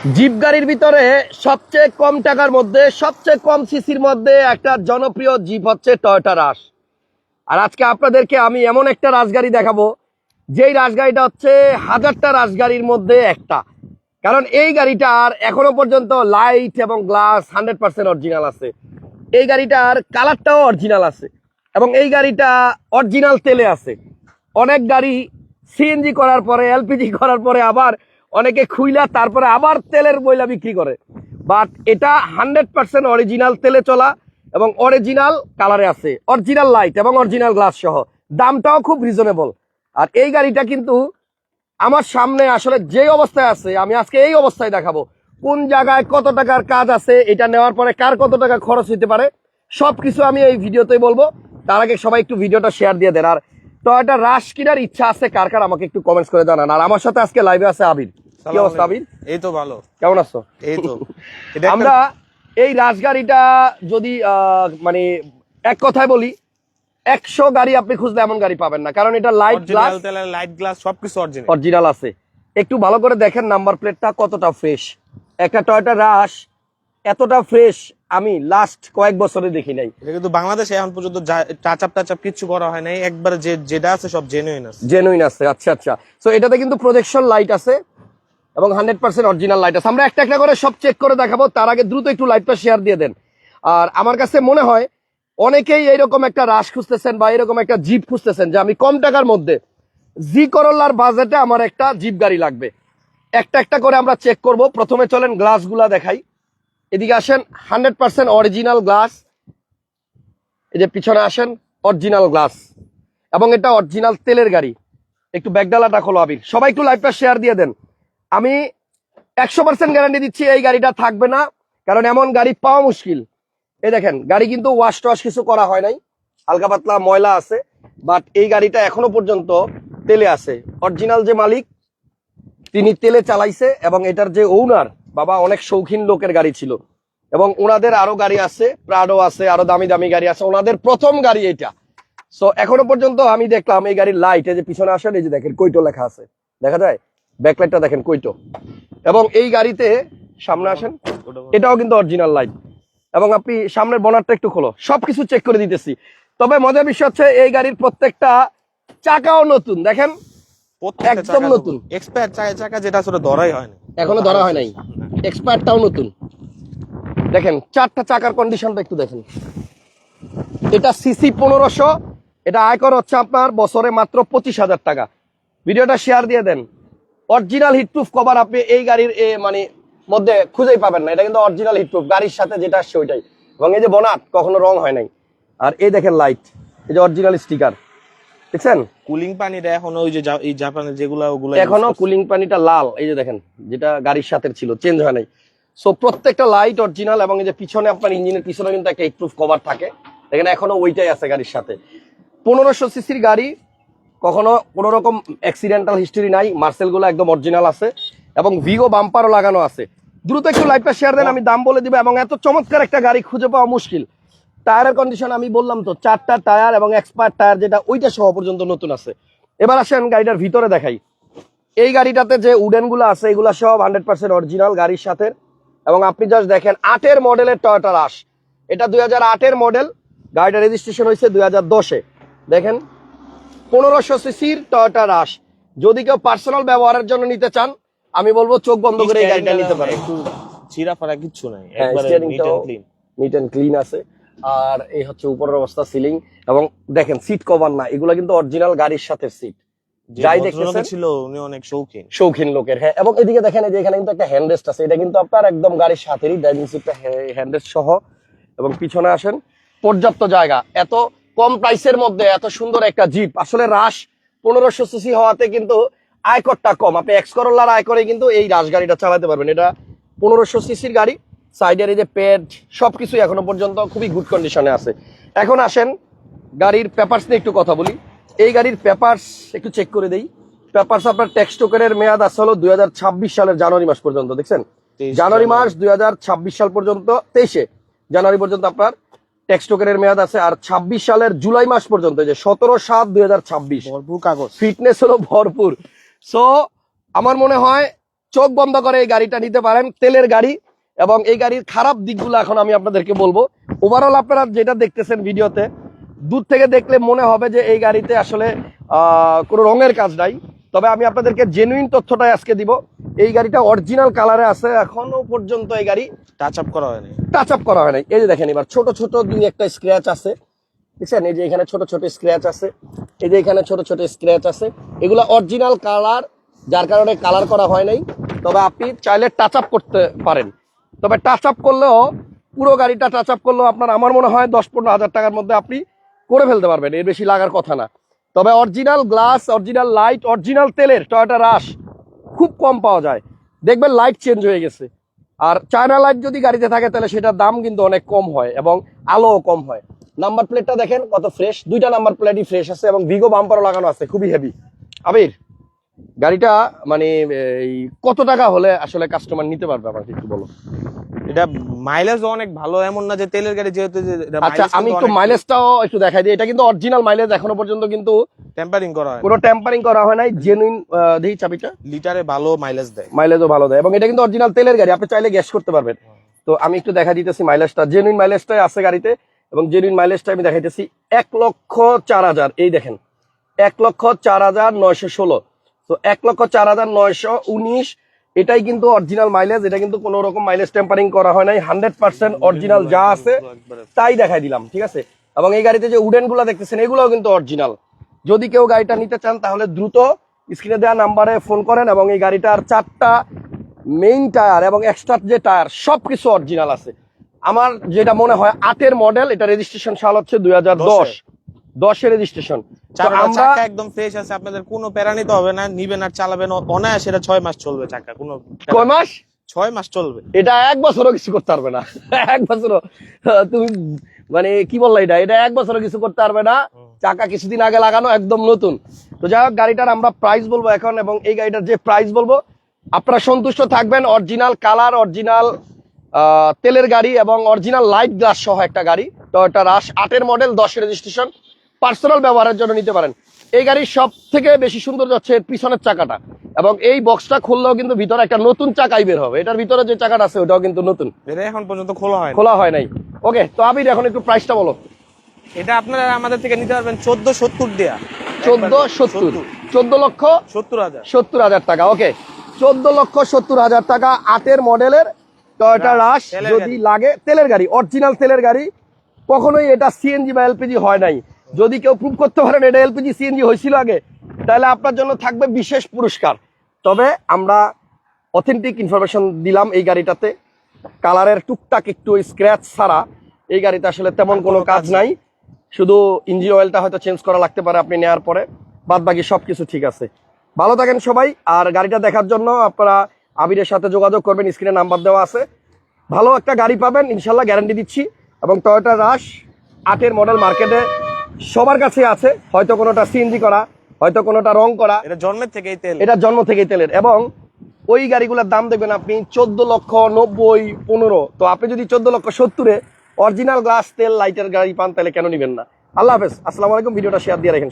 Zip গাড়ির ভিতরে সবচেয়ে কম টাকার মধ্যে, সবচেয়ে কম সিসির মধ্যে একটা জনপ্রিয় জিপ হচ্ছে টয়োটা রাশ। আর আজকে আপনাদেরকে আমি এমন একটা রাজগাড়ি দেখাবো, যেই রাজগাড়িটা হচ্ছে হাজারটা রাজগাড়ির মধ্যে একটা। কারণ এই গাড়িটার এখনও পর্যন্ত লাইট এবং গ্লাস হান্ড্রেড পার্সেন্ট অরিজিনাল আছে। এই গাড়িটার কালারটাও অরিজিনাল আছে এবং এই গাড়িটা অরিজিনাল তেলে আছে। অনেক গাড়ি সিএনজি করার পরে এলপিজি করার পরে আবার অনেকে খুইলা, তারপরে আবার তেলের বইলা বিক্রি করে। বাট এটা হান্ড্রেড পার্সেন্ট অরিজিনাল তেলে চলা এবং অরিজিনাল কালারে আছে। অরিজিনাল লাইট এবং অরিজিনাল গ্লাস সহ। দামটাও খুব রিজনেবল আর এই গাড়িটা কিন্তু আমার সামনে আসলে যে অবস্থায় আছে, আমি আজকে এই অবস্থায় দেখাবো। কোন জায়গায় কত টাকার কাজ আছে, এটা নেওয়ার পরে কার কত টাকা খরচ হতে পারে সব কিছু আমি এই ভিডিওতেই বলব। তার আগে সবাই একটু ভিডিওটা শেয়ার দিয়ে দেন। আর টয়টা রাশ কিনার ইচ্ছা আছে কার কার আমাকে একটু কমেন্টস করে জানান। আর আমার সাথে আজকে লাইভে আছে আবির। কি অবস্থা আবির? এই তো ভালো। কেমন আছো? এই তো। আমরা এই রাজগাড়িটা যদি আহ, মানে এক কথায় বলি একশো গাড়ি আপনি খুঁজলে এমন গাড়ি পাবেন না। কারণ এটা লাইট গ্লাস লাইট গ্লাস সবকিছু অরিজিনাল অরিজিনাল আছে। একটু ভালো করে দেখেন নাম্বার প্লেটটা কতটা ফ্রেশ একটা টয়টা রাশ এতটা ফ্রেশ আমি লাস্ট কয়েক বছরে দেখি নাই। এটা কিন্তু বাংলাদেশে এখন পর্যন্ত টাচাপ টাচাপ কিছু করা হয় নাই। একবার যে যেটা আছে সব জেনুইন আছে। জেনুইন আছে আচ্ছা আচ্ছা। সো এটাতে কিন্তু প্রজেকশন লাইট আছে এবং হান্ড্রেড পার্সেন্ট অরিজিনাল লাইট আছে। আমরা একটা একটা করে সব চেক করে দেখাবো। তার আগে দ্রুত একটু লাইটটা শেয়ার দিয়ে দেন। আর আমার কাছে মনে হয় অনেকেই এইরকম একটা রাশ খুঁজতেছেন বা এরকম একটা জিপ খুঁজতেছেন যে আমি কম টাকার মধ্যে জি করোলার বাজেটে আমার একটা জিপ গাড়ি লাগবে। একটা একটা করে আমরা চেক করব। প্রথমে চলেন গ্লাসগুলা দেখাই। এদিকে আসেন হান্ড্রেড পার্সেন্ট অরিজিনাল গ্লাস এই যে পিছনে আসেন অরিজিনাল গ্লাস এবং এটা অরিজিনাল তেলের গাড়ি। একটু ব্যাগডালাটা খোলো আবির। সবাই একটু লাইভটা শেয়ার দিয়ে দেন। আমি একশো পার্সেন্ট গ্যারান্টি দিচ্ছি এই গাড়িটা থাকবে না, কারণ এমন গাড়ি পাওয়া মুশকিল। এই দেখেন, গাড়ি কিন্তু ওয়াশ টওয়াশ কিছু করা হয় নাই। হালকা পাতলা ময়লা আছে বাট এই গাড়িটা এখনও পর্যন্ত তেলে আছে। অরিজিনাল যে মালিক, তিনি তেলে চালাইছে এবং এটার যে ওনার বাবা অনেক শৌখিন লোকের গাড়ি ছিল। এবং ওনাদের আরও গাড়ি আছে প্রাডো আছে আরও দামি দামি গাড়ি আছে। ওনাদের প্রথম গাড়ি এটা সো এখনও পর্যন্ত আমি দেখলাম এই গাড়ির লাইট এই যে পিছনে আসেন এই যে দেখেন কৈটো লেখা আছে। দেখা যায়? ব্যাকলাইটটা দেখেন কৈটো এবং এই গাড়িতে সামনে আসেন এটাও কিন্তু অরিজিনাল লাইট এবং আপনি সামনের বনারটা একটু খোলো সবকিছু চেক করে দিতেছি। তবে মজার বিষয় হচ্ছে এই গাড়ির প্রত্যেকটা চাকাও নতুন দেখেন? একদম নতুন। এক্সপায়ার চাকা চাকা যেটা আসলে ধরাই হয় না এখনও ধরা হয় নাই। এক্সপায়ারটাও নতুন। দেখেন চারটা চাকার কন্ডিশনটা একটু দেখেন। এটা সিসি পনেরোশো এটা আয়কর হচ্ছে আপনার বছরে মাত্র পঁচিশ হাজার টাকা। ভিডিওটা শেয়ার দিয়ে দেন। অরিজিনাল হিটপ্রুফ কভার আপনি এই গাড়ির এ মানে মধ্যে খুঁজেই পাবেন না। এটা কিন্তু অরিজিনাল হিটপ্রুফ গাড়ির সাথে যেটা আসছে ওইটাই। এবং এই যে বনাট কখনো রং হয় নাই। আর এই দেখেন লাইট এই যে অরিজিনাল স্টিকার দেখছেন? কুলিং পানিটা এখন ওই যে এই জাপানের যেগুলা ওগুলা এখনও কুলিং পানিটা লাল। এই যে দেখেন যেটা গাড়ির সাথে ছিল চেঞ্জ হয় নাই। সো প্রত্যেকটা লাইট অরিজিনাল এবং এই যে পিছনে আপনার ইঞ্জিনের পিছনে কিন্তু একটা প্রুফ কভার থাকে। এখানে এখনও ওইটাই আছে গাড়ির সাথে। পনেরোশো সিসির গাড়ি, কখনো কোনো রকম অ্যাক্সিডেন্টাল হিস্টরি নাই। মার্সেলগুলো একদম অরিজিনাল আছে এবং ভিগো বাম্পারও লাগানো আছে। দ্রুত একটু লাইভটা শেয়ার দেন, আমি দাম বলে দিব এবং এত চমৎকার একটা গাড়ি খুঁজে পাওয়া মুশকিল। টায়ারের কন্ডিশন আমি বললাম তো, চারটা টায়ার এবং এক্সপায়ার টায়ার যেটা, ওইটা সহ পর্যন্ত নতুন আছে। এবার আসেন গাড়িটার ভিতরে দেখাই। এই গাড়িটাতে যে উডেনগুলো আছে, এগুলা সব হান্ড্রেড পার্সেন্ট অরিজিনাল গাড়ির সাথে। এবং আপনি জাস্ট দেখেন আটের মডেলের টয়টা রাশ এটা দুই হাজার আটের মডেল গাড়িটা রেজিস্ট্রেশন হয়েছে দুই হাজার দশে। দেখেন পনেরোশো সিসির টয়টা রাশ যদি কেউ পার্সোনাল ব্যবহারের জন্য নিতে চান আমি বলব চোখ বন্ধ করে এই গাড়িটা নিতে পারেন। ফাড়া কিচ্ছু নাই। হ্যাঁ, নিট ক্লিন অ্যান্ড ক্লিন আছে। আর এই হচ্ছে উপরের অবস্থা সিলিং এবং দেখেন সিট কভার না এগুলো কিন্তু অরিজিনাল গাড়ির সাথে সিট যাই দেখতেছেন। ছিল উনি অনেক শৌখিন। শৌখিন লোকের হ্যাঁ। এবং এদিকে দেখেন এই যে এখানে কিন্তু একটা হ্যান্ডরেস্ট আছে। এটা কিন্তু আপনার একদম গাড়ির সাথেরই ড্রাইভিং সিটটা হ্যান্ডরেস্ট সহ। এবং পিছনে আসেন পর্যাপ্ত জায়গা। এত কম প্রাইসের মধ্যে এত সুন্দর একটা জিপ আসলে রাশ পনেরোশো সিসি হওয়াতে কিন্তু আয়করটা কম। আপনি এক্স করোলার আয়করে কিন্তু এই রাশ গাড়িটা চালাতে পারবেন। এটা পনেরোশো সিসির গাড়ি। সাইডের এই যে পেড সবকিছুই এখনও পর্যন্ত খুবই গুড কন্ডিশনে আছে। এখন আসেন গাড়ির পেপারস নিয়ে একটু কথা বলি। এই গাড়ির পেপারস একটু চেক করে দেই। পেপারস আপনার ট্যাক্স টোকেনের মেয়াদ আছে হলো দুই সালের জানুয়ারি মাস পর্যন্ত দেখছেন? জানুয়ারি মাস দুই হাজার ছাব্বিশ সাল পর্যন্ত তেইশে জানুয়ারি পর্যন্ত আপনার ট্যাক্স টোকেনের মেয়াদ আছে। আর ছাব্বিশ সালের জুলাই মাস পর্যন্ত যে সতেরো সাত দুই ভরপুর কাগজ। ফিটনেস হলো ভরপুর। সো আমার মনে হয় চোখ বন্ধ করে এই গাড়িটা নিতে পারেন তেলের গাড়ি এবং এই গাড়ির খারাপ দিকগুলো এখন আমি আপনাদেরকে বলব। ওভারঅল আপনারা যেটা দেখতেছেন ভিডিওতে দূর থেকে দেখলে মনে হবে যে এই গাড়িতে আসলে কোনো রঙের কাজ নাই। তবে আমি আপনাদেরকে জেনুইন তথ্যটাই আজকে দিব। এই গাড়িটা অরিজিনাল কালারে আছে এখনও পর্যন্ত এই গাড়ি টাচ আপ করা হয়নি। টাচ আপ করা হয় নাই এই যে দেখেন এবার ছোট ছোট দুই একটা স্ক্র্যাচ আছে। দেখছেন? এই যে এখানে ছোট ছোট স্ক্র্যাচ আছে। এই যে এখানে ছোট ছোট স্ক্র্যাচ আছে। এগুলো অরিজিনাল কালার যার কারণে কালার করা হয় নাই। তবে আপনি চাইলে টাচ আপ করতে পারেন। তবে টাচ আপ করলেও পুরো গাড়িটা টাচ আপ করলেও আপনার আমার মনে হয় দশ পনেরো হাজার টাকার মধ্যে আপনি করে ফেলতে পারবেন, এর বেশি লাগার কথা না। তবে original glass original light original তেলের টয়টা রাশ খুব কম পাওয়া যায়। দেখবেন লাইট চেঞ্জ হয়ে গেছে। আর চায়না লাইট যদি গাড়িতে থাকে, তাহলে সেটার দাম কিন্তু অনেক কম হয় এবং আলোও কম হয়। নাম্বার প্লেটটা দেখেন কত ফ্রেশ দুইটা নাম্বার প্লেটই ফ্রেশ আছে এবং ভিগো বাম্পারও লাগানো আছে, খুবই হেভি আবির? গাড়িটা মানে এই কত টাকা হলে আসলে কাস্টমার নিতে পারবে আমাকে একটু বলো? এটা মাইলেজ অনেক ভালো এমন না যে তেলের গাড়ি যেহেতু আচ্ছা আমি একটু মাইলেজটাও একটু দেখাই দিই। এটা কিন্তু অরিজিনাল মাইলেজ এখনও পর্যন্ত কিন্তু টেম্পারিং করা হয় কোনো টেম্পারিং করা হয় নাই জেনুইন দেখি চাবিটা। লিটারে ভালো মাইলেজ দেয়। মাইলেজও ভালো দেয় এবং এটা কিন্তু অরিজিনাল তেলের গাড়ি আপনি চাইলে গ্যাস করতে পারবেন। তো আমি একটু দেখা দিতেছি মাইলেজটা জেনুইন মাইলেজটাই আছে গাড়িতে এবং জেনুইন মাইলেজটা আমি দেখাইতেছি এক লক্ষ চার হাজার। এই দেখেন এক লক্ষ চার হাজার নয়শো ষোলো। তো এক লক্ষ চার হাজার নয়শো উনিশ। এটাই কিন্তু অরিজিনাল মাইলেজ এটা কিন্তু কোনো রকম মাইলেজ টেম্পারিং করা হয় নাই। হান্ড্রেড পার্সেন্ট অরিজিনাল যা আছে, তাই দেখাই দিলাম, ঠিক আছে? এবং এই গাড়িতে যে উডেনগুলা দেখতেছেন, এগুলোও কিন্তু অরিজিনাল যদি কেউ গাড়িটা নিতে চান, তাহলে দ্রুত স্ক্রিনে দেওয়া নাম্বারে ফোন করেন এবং এই গাড়িটার চারটা মেইন টায়ার এবং এক্সট্রা যে টায়ার সবকিছু অরিজিনাল আছে। আমার যেটা মনে হয়, আটের মডেল এটা রেজিস্ট্রেশন সাল হচ্ছে দুই হাজার দশ। দশের রেজিস্ট্রেশন চাকা একদম ফ্রেশ আছে আপনাদের কোনো প্যারা নিতে হবে না নিবেন আর চালাবেন অনায়াসে এটা ছয় মাস চলবে চাকা কোনো কয় মাস? ছয় মাস চলবে। এটা এক বছরও কিছু করতে পারবে না। এক বছরও। তুমি মানে কি বললা এটা? এটা এক বছরও কিছু করতে পারবে না। চাকা কিছুদিন আগে লাগানো একদম নতুন। তো যাই হোক গাড়িটার আমরা প্রাইস বলব এখন এবং এই গাড়িটার যে প্রাইস বলব আপনারা সন্তুষ্ট থাকবেন অরিজিনাল কালার অরিজিনাল তেলের গাড়ি এবং অরিজিনাল লাইট গ্লাস সহ একটা গাড়ি টয়োটা রাশ আটের মডেল দশ রেজিস্ট্রেশন পার্সোনাল ব্যবহারের জন্য নিতে পারেন। এই গাড়ির সব থেকে বেশি সুন্দর হচ্ছে পিছনের চাকাটা। এবং এই বক্সটা খুললেও কিন্তু ভিতরে একটা নতুন চাকাই বের হবে। এটার ভিতরে যে চাকাটা আছে ওটাও কিন্তু নতুন। এটা এখন পর্যন্ত খোলা হয় খোলা হয় নাই। ওকে তো আবির এখন একটু প্রাইসটা বলো। এটা আপনারা আমাদের থেকে নিতে পারবেন চোদ্দ সত্তর দেয়া। চোদ্দ সত্তর। চোদ্দ লক্ষ সত্তর হাজার। সত্তর হাজার টাকা। ওকে চোদ্দ লক্ষ সত্তর হাজার টাকা আটের মডেলের টয়োটা রাশ তেলের যদি লাগে তেলের গাড়ি অরিজিনাল তেলের গাড়ি। কখনোই এটা সিএনজি বা এলপিজি হয় নাই। যদি কেউ প্রুভ করতে পারেন এটা এলপিজি সিএনজি হয়েছিল আগে তাহলে আপনার জন্য থাকবে বিশেষ পুরস্কার। তবে আমরা অথেন্টিক ইনফরমেশন দিলাম এই গাড়িটাতে। কালারের টুকটাক একটু স্ক্র্যাচ ছাড়া এই গাড়িতে আসলে তেমন কোনো কাজ নাই। শুধু ইঞ্জিন অয়েলটা হয়তো চেঞ্জ করা লাগতে পারে আপনি নেওয়ার পরে। বাদ বাকি সব কিছু ঠিক আছে। ভালো থাকেন সবাই আর গাড়িটা দেখার জন্য আপনারা আবিরের সাথে যোগাযোগ করবেন স্ক্রিনে নাম্বার দেওয়া আছে। ভালো একটা গাড়ি পাবেন ইনশাল্লাহ গ্যারান্টি দিচ্ছি। এবং টয়োটা রাশ আটের মডেল মার্কেটে সবার কাছে আছে হয়তো কোনোটা সিএনজি করা হয়তো কোনোটা রং করা। এটা জন্মের থেকেই তেল। এটা জন্ম থেকেই তেলের। এবং ওই গাড়িগুলোর দাম দেখবেন আপনি চোদ্দ লক্ষ নব্বই পনেরো। তো আপনি যদি চোদ্দ লক্ষ সত্তরে অরিজিনাল গ্লাস তেল লাইটের গাড়ি পান তাহলে কেন নিবেন না? আল্লাহ হাফেজ। আসসালামু আলাইকুম ভিডিওটা শেয়ার দিয়ে রাখেন।